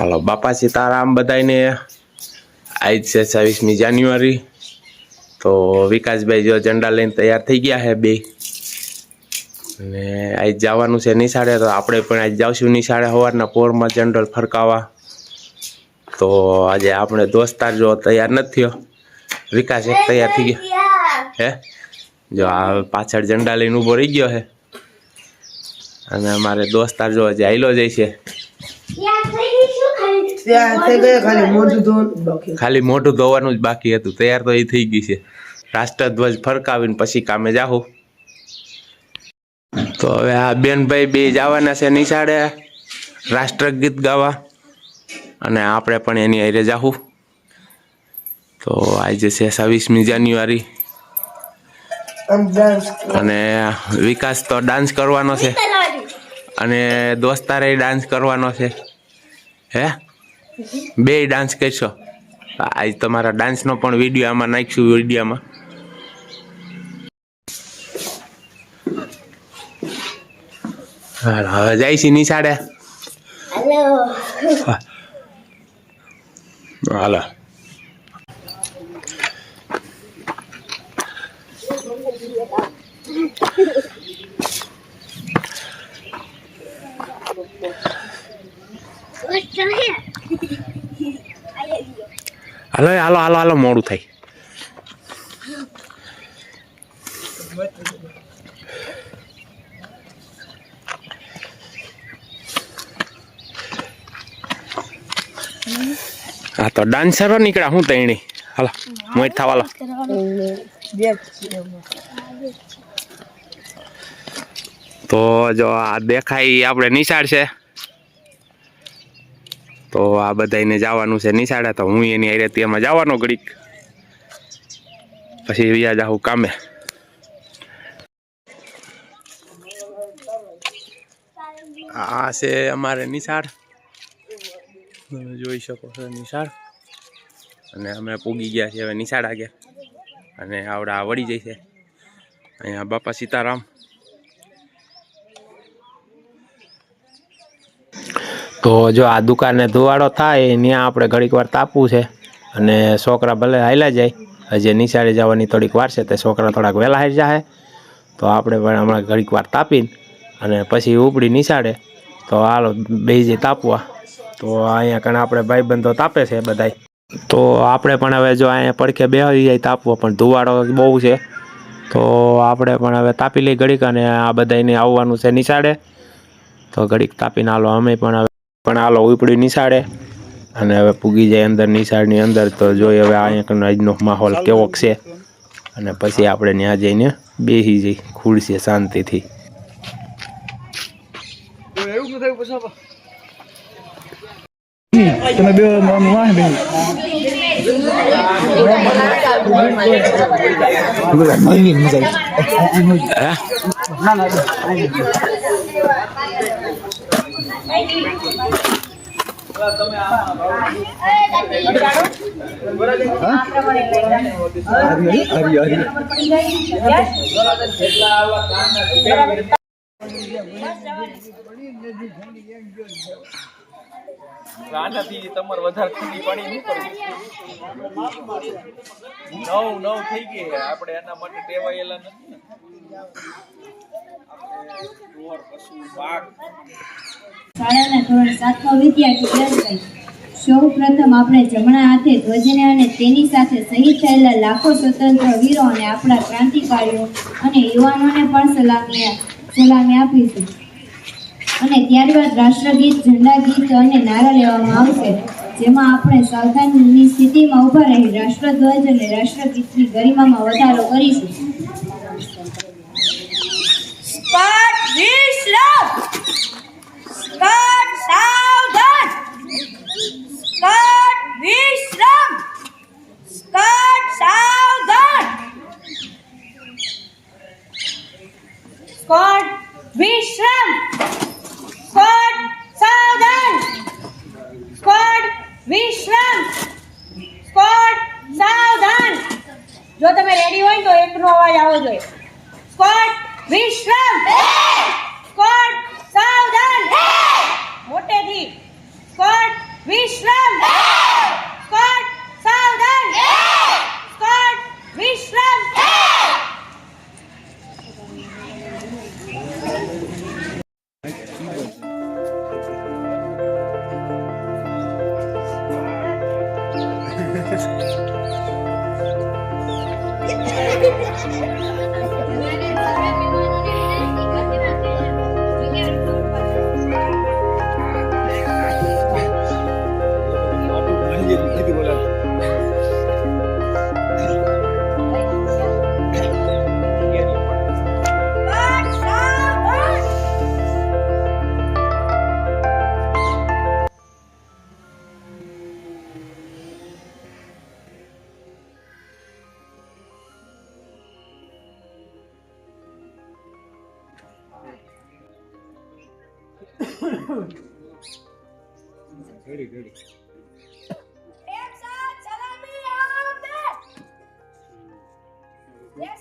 હાલો, બાપા સીતારામ બધાને આજ છે છવ્વીસમી જાન્યુઆરી. તો વિકાસભાઈ જો ઝંડા લઈને તૈયાર થઈ ગયા છે બે. અને આજ જવાનું છે નિશાળે, તો આપણે પણ આજ જાવશું નિશાળે સવારના પોરમાં જનરલ ફરકાવા. તો આજે આપણે દોસ્તાર જો તૈયાર નથી થયો. વિકાસ એક તૈયાર થઈ ગયો. હે? જો આ પાછળ ઝંડા લઈને ઊભો રહી ગયો છે. અને અમારે દોસ્તાર જો હજી આયલો જાય છે. ખાલી મોઢું ધોવાનું જ બાકી. હતું. તૈયાર તો એ થઈ ગઈ છે. રાષ્ટ્રધ્વજ ફરકાવીને પછી કામે જાહું. તો હવે આ બેનભાઈ બે જવાના છે નિશાળે રાષ્ટ્રગીત ગાવા. અને આપણે પણ એની હારે જાહું. તો આજે છે છવ્વીસમી જાન્યુઆરી. અને વિકાસ તો ડાન્સ કરવાનો છે. અને દોસ્તારે ડાન્સ કરવાનો છે. હે? બે ડાન્સ કરશો. આજ તમારા ડાન્સનો પણ વીડિયો આમાં નાખ્યું વિડીયોમાં હવે જાય છે નિશાળે. હાલો. હાલો હાલો હાલો હાલો, મોડું થાય. હા, તો ડાન્સરો નીકળ્યા, હું તૈણી. હાલો, મોજ થવાલો બે તો જો આ દેખાય આપણે નિશાળ છે. તો આ બધાને જવાનું છે નિશાળે, તો હું એની હારે તેમાં જવાનો ઘડીક. પછી વ્યા જાઉં કામે. આ છે અમારે નિશાળ. તમે જોઈ શકો છો નિશાળ. અને અમે પૂગી ગયા છીએ હવે નિશાળ આગળ. અને આવડા વળી જાય છે. અહીંયા બાપા સીતારામ. તો જો આ દુકાને ધુવાડો થાય ત્યાં આપણે ઘડીક વાર તાપવું છે. અને છોકરા ભલે હાલ્યા જાય, હજી નિશાળે જવાની થોડીક વાર છે, તે છોકરા થોડાક વહેલા હારી જાય તો આપણે પણ હમણાં ઘડીક વાર તાપીને અને પછી ઉપડી નિશાળે. તો હાલો બે જે તાપવા. તો અહીંયા કણ આપણે ભાઈબંધો તાપે છે બધાય. તો આપણે પણ હવે જો અહીંયા પડખે બેસી જાય તાપવો, પણ ધુવાડો બહુ છે. તો આપણે પણ હવે તાપી લઈ ઘડીક અને આ બધાને આવવાનું છે નિશાળે. તો ઘડીક તાપીને હાલો, અમે પણ હવે પણ હાલો ઉપડી નિશાળે. અને હવે પૂગી જાય અંદર નિશાળની અંદર. તો જોઈએ હવે અહીંયા આજનો માહોલ કેવો છે. અને પછી આપણે ત્યાં જઈને બેસી જઈ. ખુરશીએ શાંતિથી. તમે બે તમારે વધારે ઠંડી પાણી નવ નવ થઈ ગઈ. આપણે એના માટે ટેવાયેલા નથી ને અને ત્યારબાદ રાષ્ટ્રગીત ઝંડા ગીત અને નારા લેવામાં આવશે, જેમાં આપણે સાવધાનની સ્થિતિમાં ઊભા રહી રાષ્ટ્રધ્વજ અને રાષ્ટ્રગીતની ગરિમામાં વધારો કરીશું. સ્કટ વિશ્રામ સ્કટ સાવધાન સ્કટ વિશ્રામ સ્કટ સાવધાન સ્કટ વિશ્રામ સ્કટ સાવધાન સ્કટ વિશ્રામ સ્કટ સાવધાન જો તમે રેડી હોય ને તો એકનો અવાજ આવવો જોઈએ સ્કોટ વિશ્રામ moon. Very, very. Yes,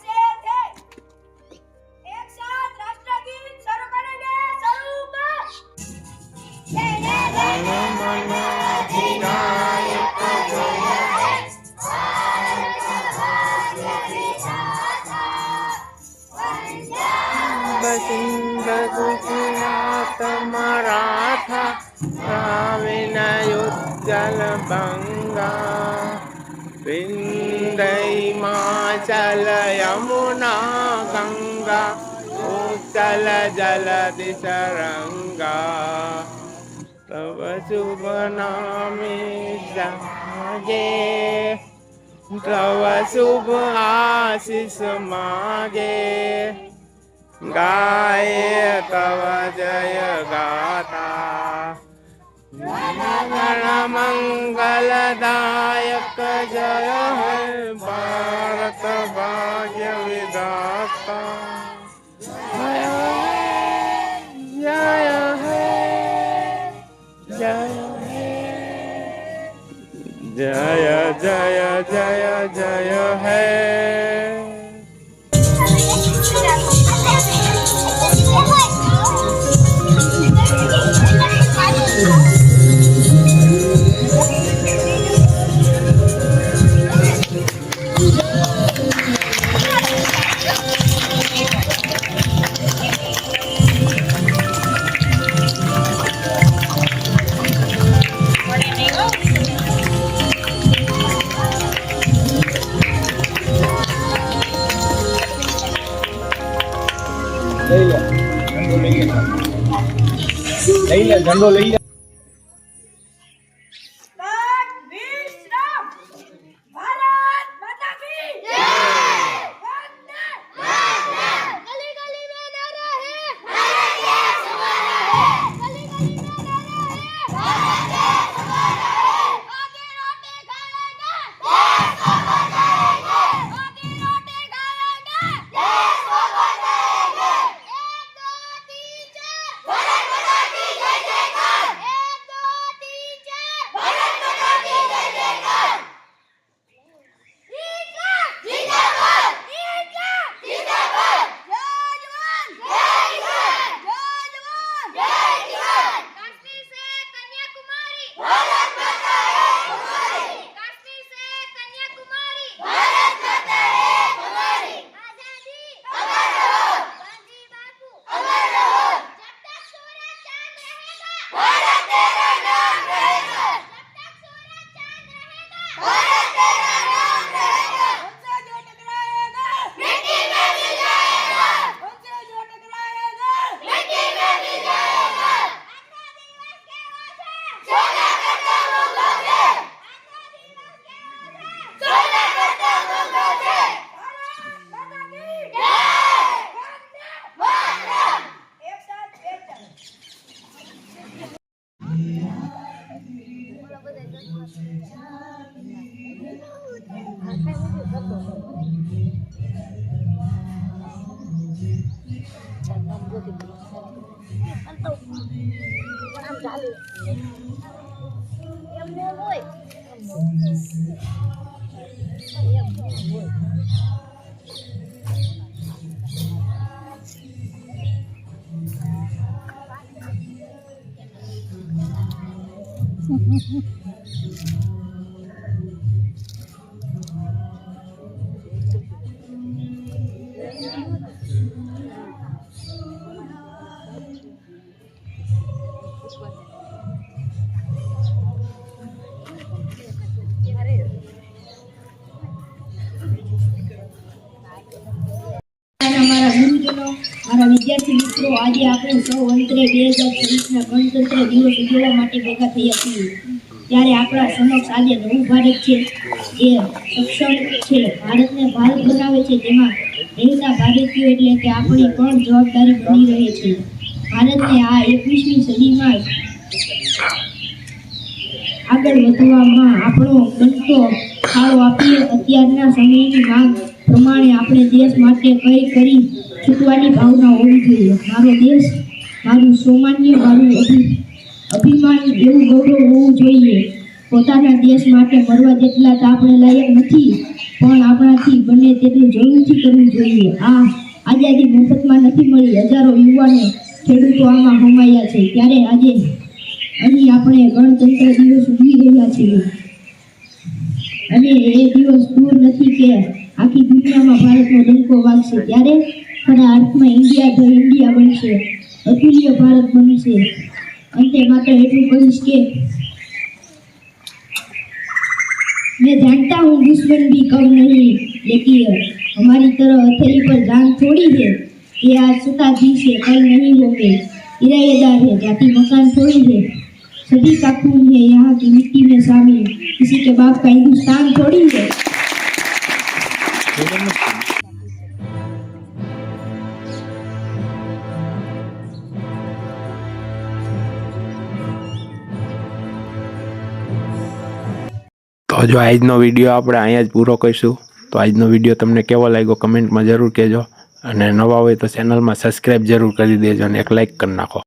આત્મરાથા વિનયુજ્જલ ભંગા વિંદયમાચલ Yamuna Ganga ઉચ્ચલ જલ દિશરંગા તવ શુભ નામી જાગે તવ શુભ આશીષ માગે ગાય તવ જય ગાતા. ગણ મંગલદાયક જય ભારત ભાગ્ય વિધાતા. જય જય જય જય હે. Alejandro ăn tục ăn cá lì em mua vui em mua vui મારા ગુરુજનો મારા વિદ્યાર્થી મિત્રો, આજે આપણે સૌ અંતરે બે હજાર છવ્વીસના ગણતંત્ર દિવસ ઉજવવા માટે ભેગા થયા છીએ. ત્યારે આપણા સમક્ષ આજે નવું ભારત છે એ સક્ષમ છે, ભારતને ભારત બનાવે છે તેમાં રહેતા ભારતીયો એટલે કે આપણી પણ જવાબદારી બની રહે છે. ભારતને આ એકવીસમી સદીમાં આગળ વધવામાં આપણો બનતો ફાળો આપીએ અત્યારના સમયની માંગ પ્રમાણે આપણે દેશ માટે કંઈ કરી છૂટવાની ભાવના હોવી જોઈએ. મારો દેશ, મારું સૌમાન્ય, મારું અભિ, અભિમાન એવું ગૌરવ હોવું જોઈએ. પોતાના દેશ માટે મરવા જેટલા તો આપણે લાયક નથી, પણ આપણાથી બને તેટલું જરૂરથી કરવું જોઈએ. આ આઝાદી મફતમાં નથી મળી. હજારો યુવાનો ખેડૂતો આમાં હોમાયા છે. ત્યારે આજે અહીં આપણે ગણતંત્ર દિવસ ઉજવી રહ્યા છીએ. અને એ દિવસ દૂર નથી કે આખી દુનિયામાં ભારતનો ડંકો વાગશે ત્યારે ખરા અર્થમાં ઇન્ડિયા ધ ઇન્ડિયા બનશે અતુલ્ય ભારત બનશે અંતે માત્ર એટલું કહીશ કે मैं जानता हूँ दुश्मन भी कम नहीं लेकिन हमारी तरह हथेली पर जान थोड़ी है ये आज शताब्दी से कल नहीं होंगे इराएदार है जाति मकान थोड़ी है सभी का खून है यहाँ की मिट्टी में शामिल किसी के बाप का हिंदुस्तान थोड़ी है તો જો આજનો વિડીયો આપણે અહીંયા જ પૂરો કરીશું તો આજનો વિડીયો તમને કેવો લાગ્યો કમેન્ટમાં જરૂર કહેજો અને નવા હોય તો ચેનલમાં સબસ્ક્રાઈબ જરૂર કરી દેજો અને એક લાઈક કરી નાખો